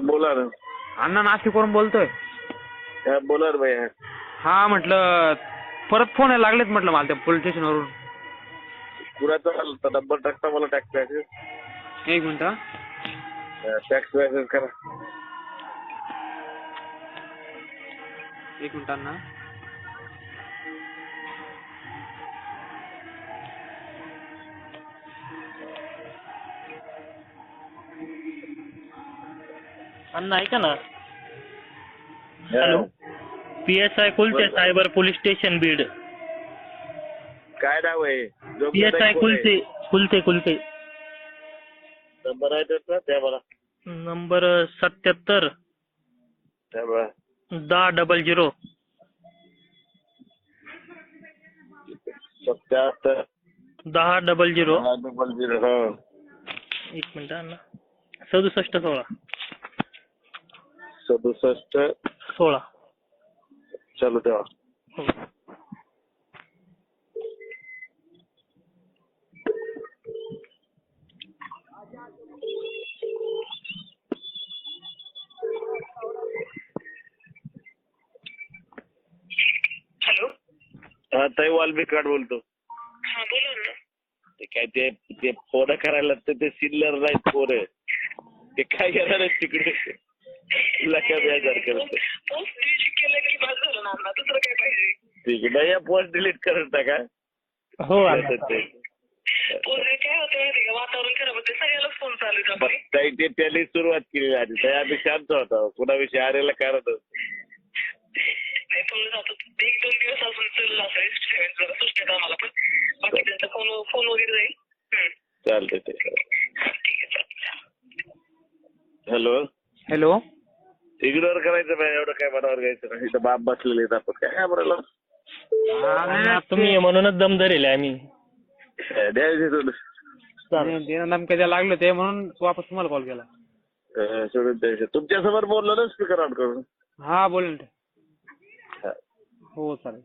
बोला ना. अण्णा नाशिकवरून बोलतोय. हा, बोला ना भैया. हा म्हटलं परत फोन यायला लागलेत म्हटलं मला त्या पोलीस स्टेशनवरून कुणाचा आला नंबर टाकता मला टॅक्स मॅसेज एक मिनिट हा. टॅक्स मॅसेज करा. एक मिनिट अण्णा. अण्णा ऐका ना? Hello P S I Kulte cyber police station Beed. काय नाव आहे? जो P S I Kulte Kulte Kulte number आहे त्याचा? त्या मला. नंबर सत्याहत्तर. त्या दहा डबल झिरो सत्याहत्तर. दहा डबल झिरो डबल झिरो हा. एक मिनिट अण्णा सदुसष्ट सोळा. सदुसष्ट सोळा चालू ठेवा हॅलो। हा ताई वाल्मिक कार्ड बोलतो हा बोला ना। ते काय ते ते फ़ोन करायला लागतं ते सिल्लर नाहीत फ़ोन ते काय करणार आहेत तिकडे? तुला बेजार करत पोस्ट डिलीट केलं की बाद झालं ना अण्णा दुसरं काय पाहिजे तिकडे या पोस्ट डिलीट करत टाका हो अण्णा ते पोस्ट काय होतं माहिती का वातावरण खराब होते सगळ्यालाच फ़ोन चालू आहेत ताई ते त्यांनी सुरुवात केली आधी ताई आम्ही शांत होता कुणाविषयी आरेला कारण नाही पण जातो एक दोन दिवस अजून चाललं असं जरा सुचण्यात आम्हाला पण बाकी त्यांचा फ़ोन फ़ोन वगैरे जाईल. हम्म. चालते ते. ठीक आहे हॅलो हॅलो इग्नोर करायचं नाही एवढं काय मनावर घ्यायचं नाही इथं बाप बसलेले आहेत आपण. काय अण्णा, तुम्ही म्हणूनच दम धरेल आम्ही. द्यायचे सोडून धमक्या लागले ते म्हणून वापस तुम्हाला कॉल केला. अं, सोडून द्यायचे. तुमच्यासमोर बोललो ना स्पीकर ऑन करून. हा बोलेल ते. हा. हो चालेल.